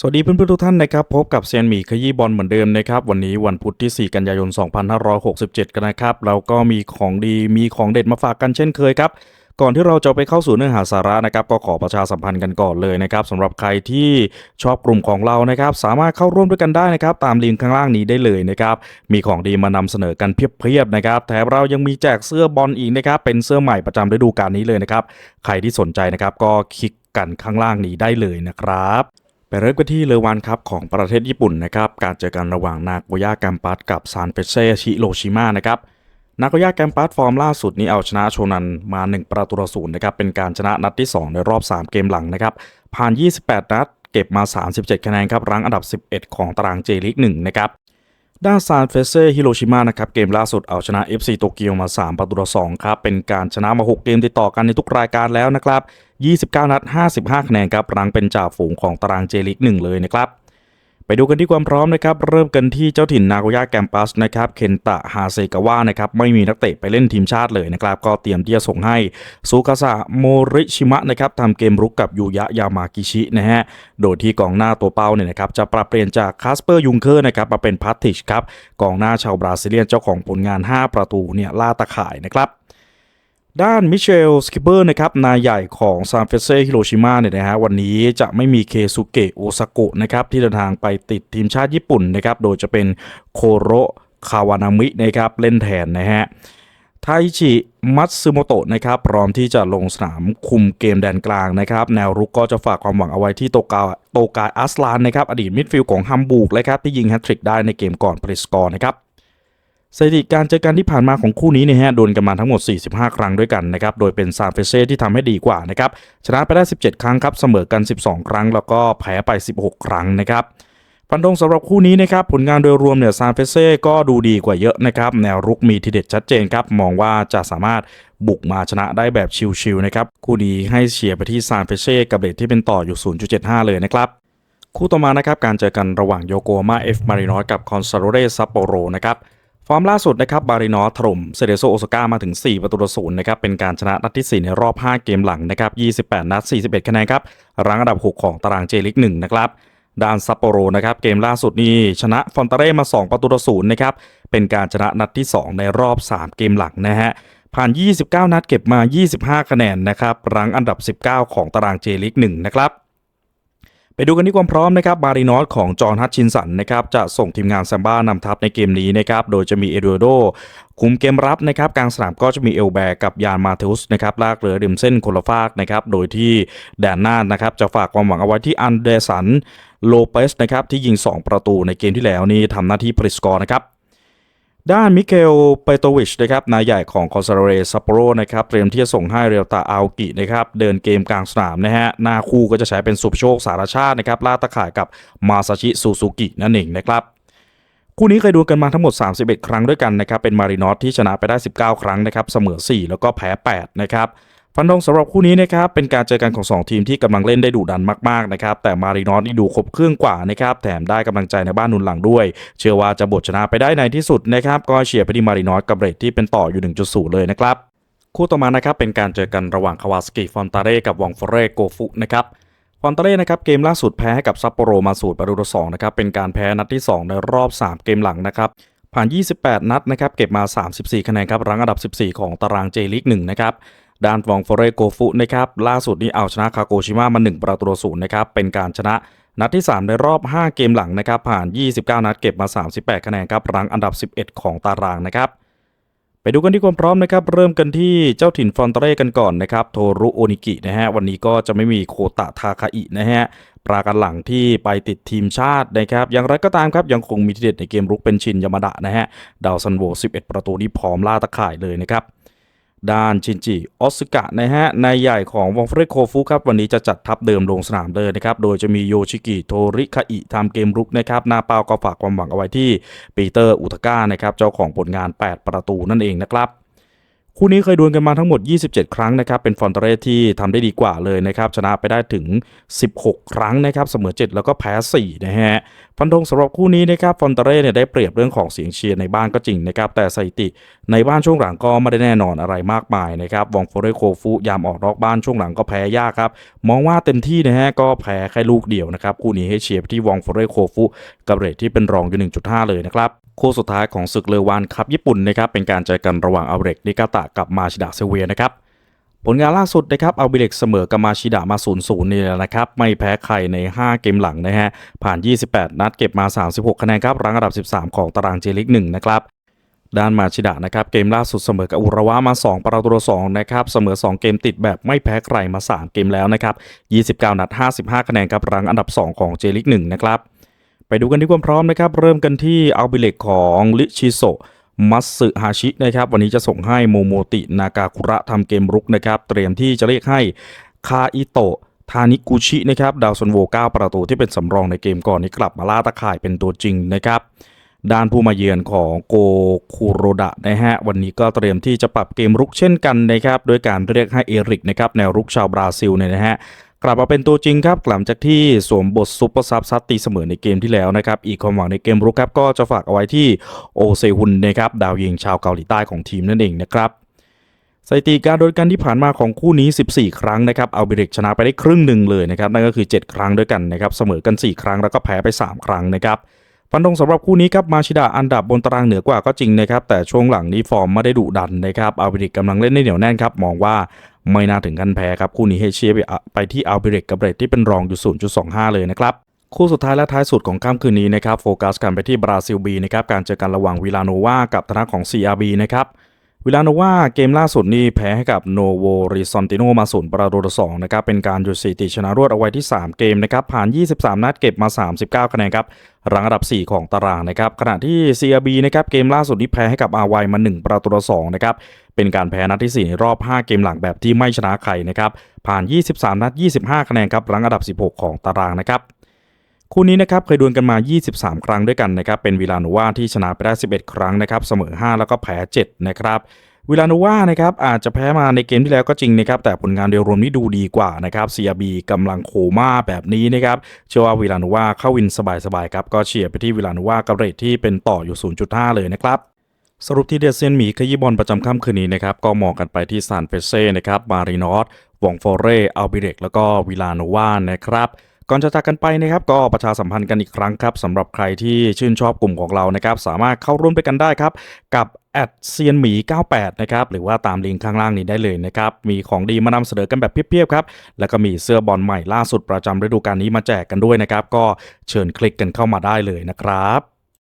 สวัสดีเพื่อนๆทุกท่านนะครับพบกับเซียนหมีขยี้บอลเหมือนเดิมนะครับวันนี้วันพุธที่ 4 กันยายน 2567 กันนะครับเราก็มีของดีมีของเด็ดมาฝากกันเช่นเคยครับก่อนที่เราจะไปเข้าสู่เนื้อหาสาระนะครับก็ขอประชาสัมพันธ์กันก่อนเลยนะครับสำหรับใครที่ชอบกลุ่มของเรานะครับสามารถเข้าร่วมด้วยกันได้นะครับตามลิงก์ข้างล่างนี้ได้เลยนะครับมีของดีมานำเสนอกันเพียบๆนะครับแถมเรายังมีแจกเสื้อบอลอีกนะครับเป็นเสื้อใหม่ประจำฤดูกาลนี้เลยนะครับใครที่สนใจนะครับก็คลิกกันข้างล่างนี้ได้เลยนะครับ ไปเริ่มกันที่เลวันครับของประเทศญี่ปุ่นนะครับ การเจอกันระหว่างนาโกย่าแกมปัสกับซานเฟเซ่ชิโรชิมานะครับ นาโกย่าแกมปัสฟอร์มล่าสุดนี้เอาชนะโชนันมา 1 ประตูต่อศูนย์นะครับ เป็นการชนะนัดที่ 2 ในรอบ 3 เกมหลังนะครับ ผ่าน 28 นัด เก็บมา 37 คะแนนครับ รั้งอันดับ 11 ของตารางเจลิก1นะครับ ด้านซานเฟเซ่ฮิโรชิมานะครับเกมล่าสุดเอาชนะ FC โตเกียวมา 3 ประตูต่อ2ครับเป็นการชนะมา 6 เกมติดต่อกันในทุกรายการแล้วนะครับ 29 นัด 55 คะแนนครับรังเป็นจ่าฝูงของตารางเจลิก1เลยนะครับ ไปดูกันที่ความพร้อมนะครับเริ่มกันที่เจ้าถิ่นนาโกย่าแกมปัสนะครับเคนตะฮาเซกาวะนะครับไม่มีนักเตะไปเล่นทีมชาติเลยนะครับก็เตรียมที่จะส่งให้ซูกาซะโมริชิมะนะครับทำเกมรุกกับยูยะยามากิชินะฮะโดยที่กองหน้าตัวเป้าเนี่ยนะครับจะปรับเปลี่ยนจากคาสเปอร์ยุงเคอร์นะครับมาเป็นพัตติชครับกองหน้าชาวบราซิเลียนเจ้าของผลงาน 5 ประตูเนี่ยล่าตะข่ายนะครับ ด้านมิเชลสกิเบอร์นะครับนายใหญ่ของซานเฟเซ่ฮิโรชิมาเนี่ยนะฮะวันนี้จะไม่มีเคซุเกะโอซากุนะครับที่เดินทางไปติดทีมชาติญี่ปุ่นนะครับโดยจะเป็นโคโรคาวานามินะครับเล่นแทนนะฮะไทชิมัตสึโมโตะนะครับพร้อมที่จะลงสนามคุมเกมแดนกลางนะครับแนวรุกก็จะฝากความหวังเอาไว้ที่โตกาโตกาอัสลานนะครับอดีตมิดฟิลด์ของฮัมบูร์กนะครับที่ยิงแฮตทริกได้ในเกมก่อนปริสกอร์นะครับ สถิติการเจอกันที่ผ่านมาของคู่นี้เนี่ยฮะโดนกันมาทั้งหมด 45 ครั้งด้วยกันนะครับ โดยเป็นซานเฟเซ่ที่ทำให้ดีกว่านะครับ ชนะไปได้ 17 ครั้งครับ เสมอกัน 12 ครั้ง แล้วก็แพ้ไป 16 ครั้งนะครับฟันธงสำหรับคู่นี้นะครับผลงานโดยรวมเนี่ยซานเฟเซ่ก็ดูดีกว่าเยอะนะครับ แนวรุกมีทีเด็ดชัดเจนครับ มองว่าจะสามารถบุกมาชนะได้แบบชิลๆนะครับคู่นี้ให้เชียร์ไปที่ซานเฟเซ่กับเรทที่เป็นต่ออยู่ 0.75 เลยนะครับคู่ต่อมานะครับการเจอกันระหว่างโยโกฮาม่าเอฟมารินอสกับคอนซาโรเรซัปโปโรนะครับ ฟอร์มล่าสุดนะครับบารินอถล่มเซเดโซโอซาก้ามาถึง 4 ประตูต่อศูนย์นะครับเป็นการชนะนัดที่ 4 ในรอบ 5 เกมหลังนะครับ 28 นัด 41 คะแนนครับรั้งอันดับ 6 ของตารางเจลิก1นะครับด้านซัปโปโรนะครับเกมล่าสุดนี้ชนะฟอนตาเร่มา 2 ประตูต่อศูนย์นะครับเป็นการชนะนัดที่ 2 ในรอบ 3 เกมหลังนะฮะผ่าน 29 นัดเก็บมา 25 คะแนนนะครับรั้งอันดับ 19 ของตารางเจลิก1นะครับ ไปดูกันที่ความพร้อมนะครับบารินอสของจอห์นฮัตชินสันนะครับจะส่งทีมงานแซมบ้านำทัพในเกมนี้นะครับโดยจะมีเอเดโดคุมเกมรับนะครับกลางสนามก็จะมีเอลแบร์กับยานมาเทอุสนะครับลากเรือริมเส้นคนละฟากนะครับโดยที่แดนหน้านะครับจะฝากความหวังเอาไว้ที่อันเดรสันโลเปสนะครับที่ยิง 2 ประตูในเกมที่แล้วนี่ทำหน้าที่ปริสกอร์นะครับ ด้านมิเกลเปโตวิชนะครับนายใหญ่ของคอนซาเรซัปโปโรนะครับเตรียมที่จะส่งให้เรียวตาอากินะครับเดินเกมกลางสนามนะฮะหน้าคู่ก็จะใช้เป็นสุบโชคสารชาตินะครับล่าตะข่ายกับมาซาชิซูซูกินั่นเองนะครับคู่นี้เคยดูกันมาทั้งหมด 31 ครั้งด้วยกันนะครับเป็นมารินอสที่ชนะไปได้ 19 ครั้งนะครับเสมอ 4 แล้วก็แพ้8นะครับ ฟันธงสำหรับคู่นี้นะครับเป็นการเจอกันของ 2 ทีมที่กำลังเล่นได้ดุดันมากๆนะครับแต่มารินอสนี่ดูครบเครื่องกว่านะครับแถมได้กำลังใจในบ้านนุนหลังด้วย เชื่อว่าจะบทชนะไปได้ในที่สุดนะครับก็เชียร์ไปที่มารินอสกับเรทที่เป็นต่ออยู่ 1.0 เลยนะครับคู่ต่อมานะครับเป็นการเจอกันระหว่างคาวาสกิฟอนตาเร่กับวองฟอเรโกฟุนะครับฟอนตาเร่นะครับเกมล่าสุดแพ้ให้กับซัปโปโรมาสูตรประตูต่อสองนะครับเป็นการแพ้นัดที่ 2 ในรอบ 3 เกมหลังนะครับผ่าน 28 นัดนะครับเก็บมา 34 คะแนนครับรั้งอันดับ 14 ของตารางเจลิก1นะครับ ด้านวองฟอเรโกฟุนะครับล่าสุดนี้เอาชนะคาโกชิมะมา 1 ประตูศูนย์นะครับเป็นการชนะนัดที่ 3 ในรอบ 5 เกมหลังนะครับผ่าน 29 นัดเก็บมา 38 คะแนนครับรั้งอันดับ 11 ของตารางนะครับไปดูกันที่ความพร้อมนะครับเริ่มกันที่เจ้าถิ่นฟรอนเตเร่กันก่อนนะครับโทรุโอนิกินะฮะวันนี้ก็จะไม่มีโคตะทาคาอินะฮะปรากันหลังที่ไปติดทีมชาตินะครับอย่างไรก็ตามครับยังคงมีทีเด็ดในเกมรุกเป็นชินยามาดะนะฮะดาวซันโว 11 ประตูที่พร้อมล่าตะข่ายเลยนะครับ ด้านชินจิออสกะนะฮะนายใหญ่ของวองเฟรโคฟุครับวันนี้จะจัดทัพเดิมลงสนามเลยนะครับโดยจะมีโยชิกิโทริคาอิทำเกมรุกนะครับนาเปาก็ฝากความหวังเอาไว้ที่ปีเตอร์อุตก้านะครับเจ้าของผลงาน 8 ประตูนั่นเองนะครับ คู่นี้เคยดวลกันมาทั้งหมด 27 ครั้งนะครับ เป็นฟอนเตเรสที่ทำได้ดีกว่าเลยนะครับ ชนะไปได้ถึง 16 ครั้งนะครับ เสมอ 7 แล้วก็แพ้ 4 นะฮะ ฟันธงสำหรับคู่นี้นะครับฟอนเตเรสเนี่ยได้เปรียบเรื่องของเสียงเชียร์ในบ้านก็จริงนะครับ แต่สถิติในบ้านช่วงหลังก็ไม่ได้แน่นอนอะไรมากมายนะครับวองโฟเรโคฟุยามออกนอกบ้านช่วงหลังก็แพ้ยากครับ มองว่าเต็มที่นะฮะ ก็แพ้แค่ลูกเดียวนะครับ คู่นี้ให้เชียร์ที่วองโฟเรโคฟุกับเรทที่เป็นรองอยู่ 1.5 เลยนะครับ คู่สุดท้ายของศึกเลวานคัพญี่ปุ่นนะครับเป็นการเจอกันระหว่างอัลเบรกนิกาตะกับมาชิดะเซเวียนะครับผลงานล่าสุดนะครับอัลเบรกเสมอกับมาชิดะมา 0-0 นี่แหละนะครับ ไม่แพ้ใครใน 5 เกมหลังนะฮะผ่าน 28 นัดเก็บมา 36 คะแนนครับรั้งอันดับ 13 ของตารางเจลิก1นะครับด้านมาชิดะนะครับเกมล่าสุดเสมอกับอุระวะมา 2 ประตูต่อ2นะครับเสมอ 2 เกมติดแบบไม่แพ้ใครมา 3 เกมแล้วนะครับ 29 นัด 55 คะแนนครับรั้งอันดับ 2 ของเจลิก1นะครับ ดูกันที่ความพร้อมนะครับ เริ่มกันที่อัลบิเลกของลิชิโซมัตสึฮาชินะครับวันนี้จะส่งให้โมโมตินากาคุระทำเกมรุกนะครับ เตรียมที่จะเรียกให้คาอิโตะทานิกุชินะครับดาวซันโว 9 ประตูที่เป็นสำรองในเกมก่อนนี้กลับมาล่าตะข่ายเป็นตัวจริงนะครับ ด้านผู้มาเยือนของโกคูโรดะนะฮะวันนี้ก็เตรียมที่จะปรับเกมรุกเช่นกันนะครับโดยการเรียกให้เอริกนะครับแนวรุกชาวบราซิลเนี่ยนะฮะ กลับมาเป็นตัวจริงครับ หลังจากที่สวมบทซุปเปอร์ซับซัดตีเสมอในเกมที่แล้วนะครับ อีกความหวังในเกมรุกครับก็จะฝากเอาไว้ที่โอเซฮุนนะครับดาวยิงชาวเกาหลีใต้ของทีมนั่นเองนะครับสถิติการโดนกันที่ผ่านมาของคู่นี้ 14 ครั้งนะครับเอาเรกชนะไปได้ครึ่งหนึ่งเลยนะครับนั่นก็คือ 7 ครั้งด้วยกันนะครับเสมอกัน 4 ครั้งแล้วก็แพ้ไป 3 ครั้งนะครับฟันธงสำหรับคู่นี้ครับมาชิดะอันดับบนตารางเหนือกว่าก็จริงนะครับแต่ช่วงหลังนี้ฟอร์มไม่ได้ดุดันนะครับอัลเริกกำลังเล่นได้เหนียวแน่นครับมองว่า ไม่น่าถึงกันแพ้ครับ คู่นี้ให้เชียร์ไปที่อัลเบริกกับเรทที่เป็นรองอยู่ 0.25 เลยนะครับคู่สุดท้ายและท้ายสุดของค่ำคืนนี้นะครับโฟกัสกันไปที่บราซิลบีนะครับการเจอกันระหว่างวิลาโนวากับทางด้าของ CRB นะครับ วิลาโนวาเกมล่าสุดนี่แพ้ให้กับโนโวริซอนติโนมาศูนย์ประตูต่อสองนะครับเป็นการหยุดสถิติชนะรวดเอาไว้ที่ 3 เกมนะครับผ่าน 23 นัดเก็บมา 39 คะแนนครับรังอันดับ 4 ของตารางนะครับขณะที่ CRB นะครับเกมล่าสุดที่แพ้ให้กับอาไวมา 1 ประตูต่อสองนะครับเป็นการแพ้นัดที่ 4 ในรอบ 5 เกมหลังแบบที่ไม่ชนะใครนะครับผ่าน 23 นัด 25 คะแนนครับรังอันดับ 16 ของตารางนะครับ คู่นี้นะครับเคยดวลกันมา 23 ครั้งด้วยกันนะครับเป็นวิลาโนวาที่ชนะไปได้ 11 ครั้งนะครับเสมอ 5 แล้วก็แพ้ 7 นะครับวิลาโนวานะครับอาจจะแพ้มาในเกมที่แล้วก็จริงนะครับแต่ผลงานโดยรวมนี่ดูดีกว่านะครับ CRB กำลังโคม่าแบบนี้นะครับเชื่อว่าวิลาโนวาเข้าวินสบายๆครับก็เชียร์ไปที่วิลาโนวากับเรทที่เป็นต่ออยู่ 0.5 เลยนะครับสรุปที่เดซเซียนหมีขยี้บอลประจำค่ำคืนนี้นะครับก็มองกันไปที่ซานเฟเซ่นะครับมารินอสวองโฟเรอัลบิเรกแล้วก็วิลาโนวานะครับ ก่อนจะจากกันไปนะครับก็ประชาสัมพันธ์กันอีกครั้งครับสำหรับใครที่ชื่นชอบกลุ่มของเรานะครับสามารถเข้าร่วมไปกันได้ครับ กับแอดเซียนหมี 98 นะครับ หรือว่าตามลิงก์ข้างล่างนี้ได้เลยนะครับ มีของดีมานำเสนอกันแบบเพียบๆครับ แล้วก็มีเสื้อบอลใหม่ล่าสุดประจำฤดูกาลนี้มาแจกกันด้วยนะครับ ก็เชิญคลิกกันเข้ามาได้เลยนะครับ